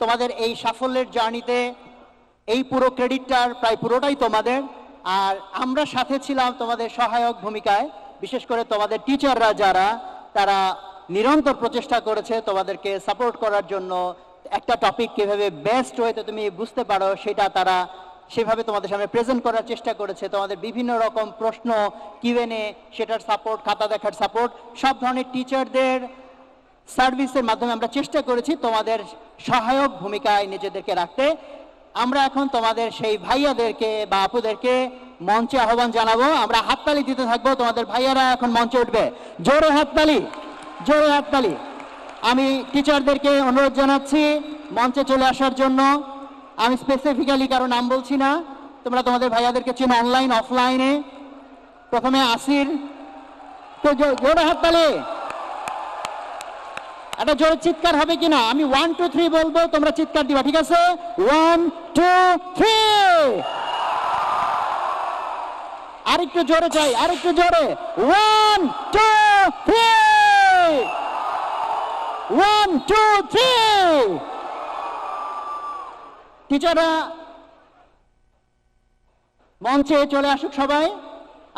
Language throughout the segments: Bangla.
তোমাদের এই সাফল্যের জার্নিতে এই পুরো ক্রেডিটটার প্রায় পুরোটাই তোমাদের। আর আমরা সাথে ছিলাম তোমাদের সহায়ক ভূমিকায়, বিশেষ করে তোমাদের টিচাররা যারা, তারা নিরন্তর প্রচেষ্টা করেছে তোমাদেরকে সাপোর্ট করার জন্য। একটা টপিক কীভাবে বেস্ট হয়তো তুমি বুঝতে পারো, সেটা তারা সেভাবে তোমাদের সামনে প্রেজেন্ট করার চেষ্টা করেছে। তোমাদের বিভিন্ন রকম প্রশ্ন কিউএনএ সেটার সাপোর্ট খাতা দেখার সাপোর্ট সব ধরনের টিচারদের সার্ভিসের মাধ্যমে আমরা চেষ্টা করেছি তোমাদের সহায়ক ভূমিকায় নিজেদেরকে রাখতে। আমরা এখন তোমাদের সেই ভাইয়াদেরকে বা আপুদেরকে মঞ্চে আহ্বান জানাব। আমরা হাততালি দিতে থাকব। তোমাদের ভাইয়ারা এখন মঞ্চে উঠবে। জোরে হাততালি জোরে হাততালি। আমি টিচারদেরকে অনুরোধ জানাচ্ছি মঞ্চে চলে আসার জন্য। আমি স্পেসিফিক্যালি কারও নাম বলছি না। তোমরা তোমাদের ভাইয়াদেরকে চেনো অনলাইন অফলাইনে প্রথমে আসির তো জোরে হাততালি। একটা জোরে চিৎকার হবে কিনা? আমি ওয়ান টু থ্রি বলব, তোমরা চিৎকার দিবা, ঠিক আছে? ওয়ান টু থ্রি আরেকটু জোরে চাই, আরেকটু জোরে। One two three one two three টিচাররা মঞ্চে চলে আসুক সবাই।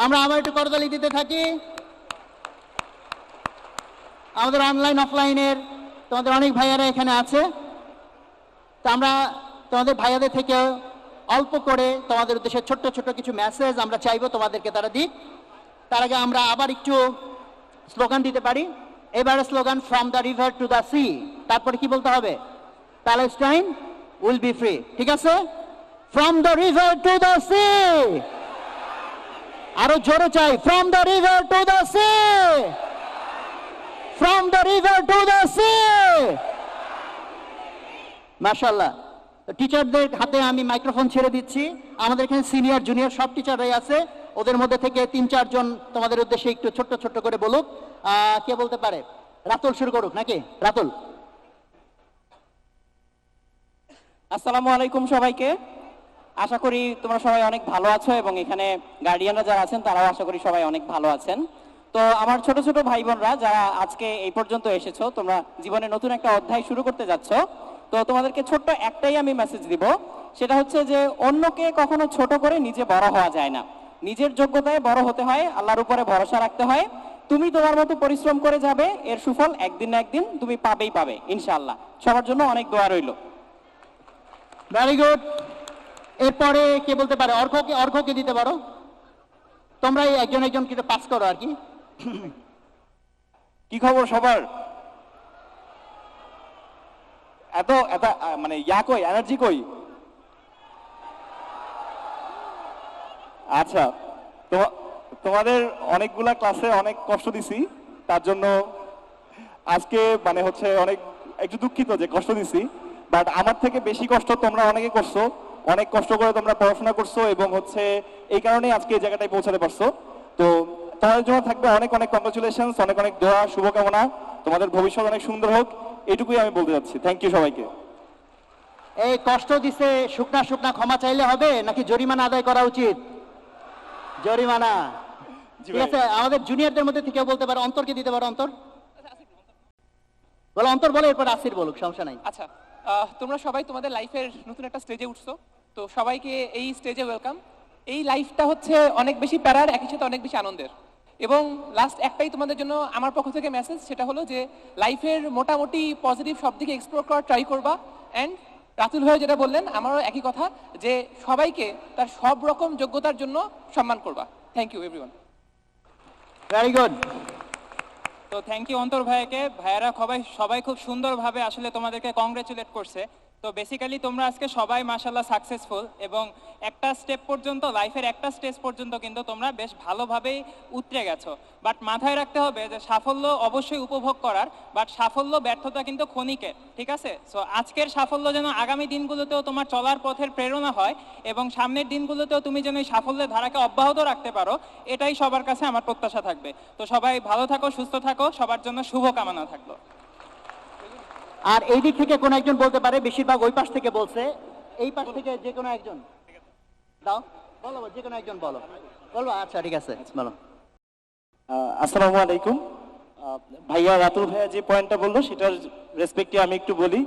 আমরা আবার একটু করতালি দিতে থাকি। আমাদের অনলাইন অফলাইনের তোমাদের অনেক ভাইয়ারা এখানে আছে। তো আমরা তোমাদের ভাইয়াদের থেকে অল্প করে তোমাদের উদ্দেশ্যে ছোট্ট ছোট্ট কিছু মেসেজ আমরা চাইব তোমাদেরকে তারা দিক। তার আগে আমরা আবার একটু স্লোগান দিতে পারি। এবারে slogan from the river to the sea তারপরে কি বলতে হবে? প্যালেস্টাইন উইল বি ফ্রি ঠিক আছে? From the river to the sea আরও জোরে চাই। From the river to the sea from the river to the sea! মাশাল্লাহ টিচারদের হাতে আমি মাইক্রোফোন ছেড়ে দিচ্ছি। আমাদের এখানে সিনিয়র জুনিয়র সব টিচাররাই আছে। ওদের মধ্যে থেকে তিন চারজন তোমাদের উদ্দেশ্যে একটু ছোট্ট ছোট্ট করে বলুক। কে বলতে পারে? রাতুল শুরু করুক নাকি? রাতুল। আসসালামু আলাইকুম সবাইকে। আশা করি তোমরা সবাই অনেক ভালো আছো এবং এখানে গার্ডিয়ানরা যারা আছেন, তারাও আশা করি সবাই অনেক ভালো আছেন। তো আমার ছোট ছোট ভাই বোনরা যারা আজকে এই পর্যন্ত এসেছ, তোমরা জীবনে নতুন একটা অধ্যায় শুরু করতে যাচ্ছ। তো তোমাদেরকে ছোট্ট একটাই আমি মেসেজ দিব। সেটা হচ্ছে যে, অন্যকে কখনো ছোট করে নিজে বড় হওয়া যায় না। নিজের যোগ্যতায় বড় হতে হয়, আল্লাহর উপরে ভরসা রাখতে হয়। তুমি তোমার মতো পরিশ্রম করে যাবে, এর সুফল একদিন না একদিন তুমি পাবেই পাবে, ইনশাআল্লাহ। সবার জন্য অনেক দোয়া রইল। ভেরি গুড এরপরে কে বলতে পারে? অর্ঘকে অর্ঘকে দিতে পারো? তোমরা একজন একজন কিন্তু পাস করো আর কি। কি খবর সবার? এত এত মানে ইয়া কই এনার্জি কই? আচ্ছা তোমা- তোমাদের অনেকগুলা ক্লাসে অনেক কষ্ট দিছি, তার জন্য আজকে মানে হচ্ছে অনেক, একটু দুঃখিত যে কষ্ট দিছি বাট আমার থেকে বেশি কষ্ট তোমরা অনেকে করছ, অনেক কষ্ট করে তোমরা পড়াশোনা করছ এবং হচ্ছে এই কারণেই আজকে এই জায়গাটায় পৌঁছাতে পারছ। তো তোমাদের জন্য থাকবে অনেক অনেক কংগ্রেচুলেশন অনেক অনেক দোয়া শুভকামনা। তোমাদের ভবিষ্যৎ অনেক সুন্দর হোক এটুকুই আমি বলতে যাচ্ছি। থ্যাংক ইউ সবাইকে। এই কষ্ট দিছে শুকনা শুকনা ক্ষমা চাইলে হবে নাকি জরিমানা আদায় করা উচিত? জরিমানা। ঠিক আছে আমাদের জুনিয়রদের মধ্যে থেকে বলতে পারো অন্তরকে দিতে পারো অন্তর? বলো অন্তর বলো এরপর আসির বলুক সমস্যা নাই। আচ্ছা আহ, তোমরা সবাই তোমাদের লাইফের নতুন একটা স্টেজে উঠছো তো সবাইকে এই স্টেজে ওয়েলকাম এই লাইফটা হচ্ছে অনেক বেশি প্যারার একই সাথে অনেক বেশি আনন্দের। এবং লাস্ট একটাই তোমাদের জন্য আমার পক্ষ থেকে মেসেজ সেটা হলো যে লাইফের মোটামুটি পজিটিভ সব দিকে এক্সপ্লোর করার ট্রাই করবা। অ্যান্ড রাতুল ভাই যেটা বললেন আমারও একই কথা যে সবাইকে তার সব রকম যোগ্যতার জন্য সম্মান করবা। Thank you everyone very good তো থ্যাংক ইউ অন্তর ভাইকে। ভাইয়ারা সবাই সবাই খুব সুন্দরভাবে আসলে তোমাদেরকে কংগ্রেচুলেট করছে। তো বেসিক্যালি তোমরা আজকে সবাই মাসাল্লাহ সাকসেসফুল এবং একটা স্টেপ পর্যন্ত লাইফের একটা স্টেজ পর্যন্ত কিন্তু তোমরা বেশ ভালোভাবেই উতরে গেছো। বাট মাথায় রাখতে হবে যে সাফল্য অবশ্যই উপভোগ করার বাট সাফল্য ব্যর্থতা কিন্তু ক্ষণিকের ঠিক আছে? সো আজকের সাফল্য যেন আগামী দিনগুলোতেও তোমার চলার পথের প্রেরণা হয় এবং সামনের দিনগুলোতেও তুমি যেন এই সাফল্যের ধারাকে অব্যাহত রাখতে পারো, এটাই সবার কাছে আমার প্রত্যাশা থাকবে। তো সবাই ভালো থাকো, সুস্থ থাকো, সবার জন্য শুভকামনা থাকল। আর এই দিক থেকে কোন একজন বলতে পারে, বেশিরভাগ ওই পাশ থেকে বলছে। এই পাশ থেকে যে কোনো একজন। দাও। বলো যে কোনো একজন বলো। বলব আচ্ছা ঠিক আছে, বলো। আসসালামু আলাইকুম। ভাইয়া রাতুল ভাইয়া যে পয়েন্টটা বলল, সেটার রেসপেক্টে আমি একটু বলি।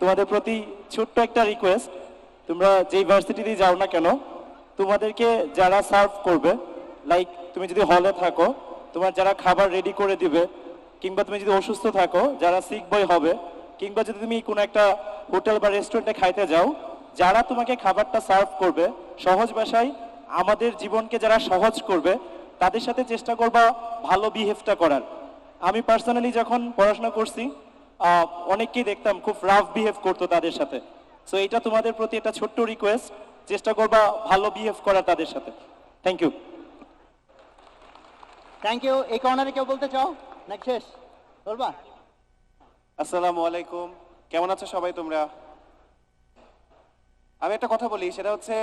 তোমাদের প্রতি ছোট্ট একটা রিকোয়েস্ট তোমরা যেই ভার্সিটিতে যাও না কেন, তোমাদেরকে যারা সার্ভ করবে লাইক তুমি যদি হলে থাকো, তোমার যারা খাবার রেডি করে দিবে, কিংবা তুমি যদি অসুস্থ থাকো, যারা সিক বয় হবে কিংবা যদি তুমি কোনো একটা হোটেল বা রেস্টুরেন্টে খাইতে যাও, যারা তোমাকে খাবারটা সার্ভ করবে সহজ ভাষায়, আমাদের জীবনকে যারা সহজ করবে, তাদের সাথে চেষ্টা করবা ভালো বিহেভটা করার। আমি পার্সোনালি যখন পড়াশোনা করছি অনেককেই দেখতাম খুব রাফ বিহেভ করতো তাদের সাথে। সো এটা তোমাদের প্রতি একটা ছোট্ট রিকোয়েস্ট চেষ্টা করবা ভালো বিহেভ করার তাদের সাথে। থ্যাংক ইউ থ্যাংক ইউ এই কর্নারে কেউ বলতে চাও? নাকি শেষ। বলবা? আসসালামু আলাইকুম। কেমন আছো সবাই তোমরা? আমি একটা কথা বলি, সেটা হচ্ছে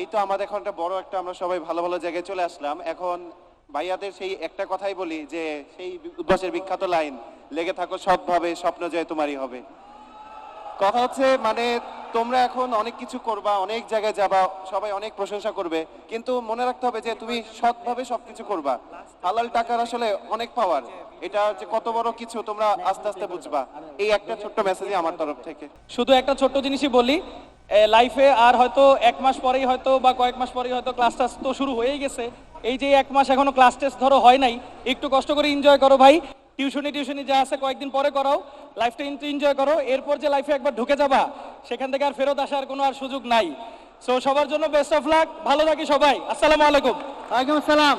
এই তো আমাদের এখন একটা বড় একটা আমরা সবাই ভালো ভালো জায়গায় চলে আসলাম। এখন ভাইয়াদের সেই একটা কথাই বলি যে, সেই উদ্ভাসের বিখ্যাত লাইন, লেগে থাকো সৎভাবে, স্বপ্ন জয় তোমারই হবে। কথা হচ্ছে মানে তোমরা এখন অনেক কিছু করবা, অনেক জায়গায় যাবা, সবাই অনেক প্রশংসা করবে, কিন্তু মনে রাখতে হবে যে তুমি সৎভাবে সবকিছু করবা। হালাল টাকার আসলে অনেক পাওয়ার এটা যে কত বড় কিছু তোমরা আস্তে আস্তে বুঝবা। এই একটা ছোট্ট মেসেজই আমার তরফ থেকে। শুধু একটা ছোট্ট জিনিসই বলি লাইফে আর হয়তো এক মাস পরেই হয়তো বা কয়েক মাস পরেই হয়তো ক্লাস টাস তো শুরু হয়েই গেছে। এই যে এক মাস এখনও ক্লাস টেস্ট ধরো হয় নাই, একটু কষ্ট করে এনজয় করো ভাই। টিউশনি টিউশনি যা আছে কয়েকদিন পরে করাও। লাইফটা কিন্তু এনজয় করো, এরপর যে লাইফে একবার ঢুকে যাবা, সেখান থেকে আর ফেরত আসার কোনো আর সুযোগ নাই। সো সবার জন্য বেস্ট অফ লাক ভালো থাকি সবাই, আসসালামু আলাইকুম। ওয়ালাইকুম আসসালাম।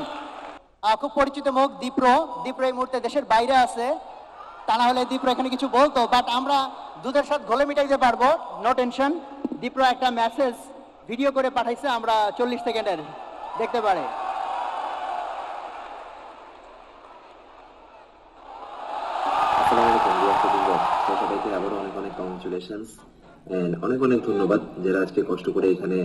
খুব পরিচিত মুখ দীপ্র দীপ্র এই মুহূর্তে দেশের বাইরে আছে। তা না হলে দীপ্র এখানে কিছু বলতো বাট আমরা দুধের সাথে ঘোলে মিটাইতে পারব নো টেনশন দীপ্র একটা মেসেজ ভিডিও করে পাঠাইছে, আমরা চল্লিশ সেকেন্ডের, দেখতে পারে আসসালামু আলাইকুম ডিয়ার স্টুডেন্ট সবাইকে আবারও অনেক অনেক কংগ্রেচুলেশনস অনেক অনেক ধন্যবাদ যারা আজকে কষ্ট করে এখানে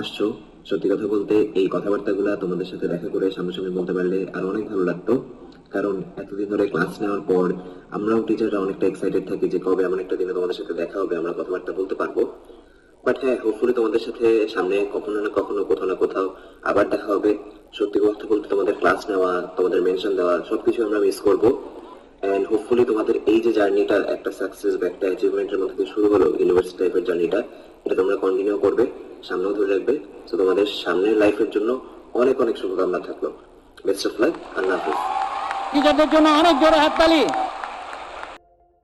আসছো। সত্যি কথা বলতে এই কথাবার্তাগুলো তোমাদের সাথে দেখা করে সামনাসামনি বলতে পারলে আর অনেক ভালো লাগতো। কারণ এতদিন ধরে ক্লাস নেওয়ার পর আমরাও টিচাররা অনেকটা এক্সাইটেড থাকি যে কবে এমন একটা দিনে তোমাদের সাথে দেখা হবে, আমরা কথাবার্তা বলতে পারব। বাট হ্যাঁ হোপফুলি তোমাদের সাথে সামনে কখনো না কখনো কোথাও না কোথাও আবার দেখা হবে। সত্যি কথা বলতে তোমাদের ক্লাস নেওয়া, তোমাদের মেনশন দেওয়া, সবকিছু আমরা মিস করব। এন্ড হোপফুলি তোমাদের এই যে জার্নিটা, একটা সাকসেস বা একটা অ্যাচিভমেন্টের মধ্যে শুরু হলো ইউনিভার্সিটি টাইপের জার্নিটা, এটা তোমরা কন্টিনিউ করবে, সামনেও ধরে রাখবে। তো তোমাদের সামনের লাইফের জন্য অনেক অনেক শুভকামনা থাকল। বেস্ট অফ লাইফ আল্লাহ হাফিজ। টিচারদের জন্য অনেক জোরে হাততালি।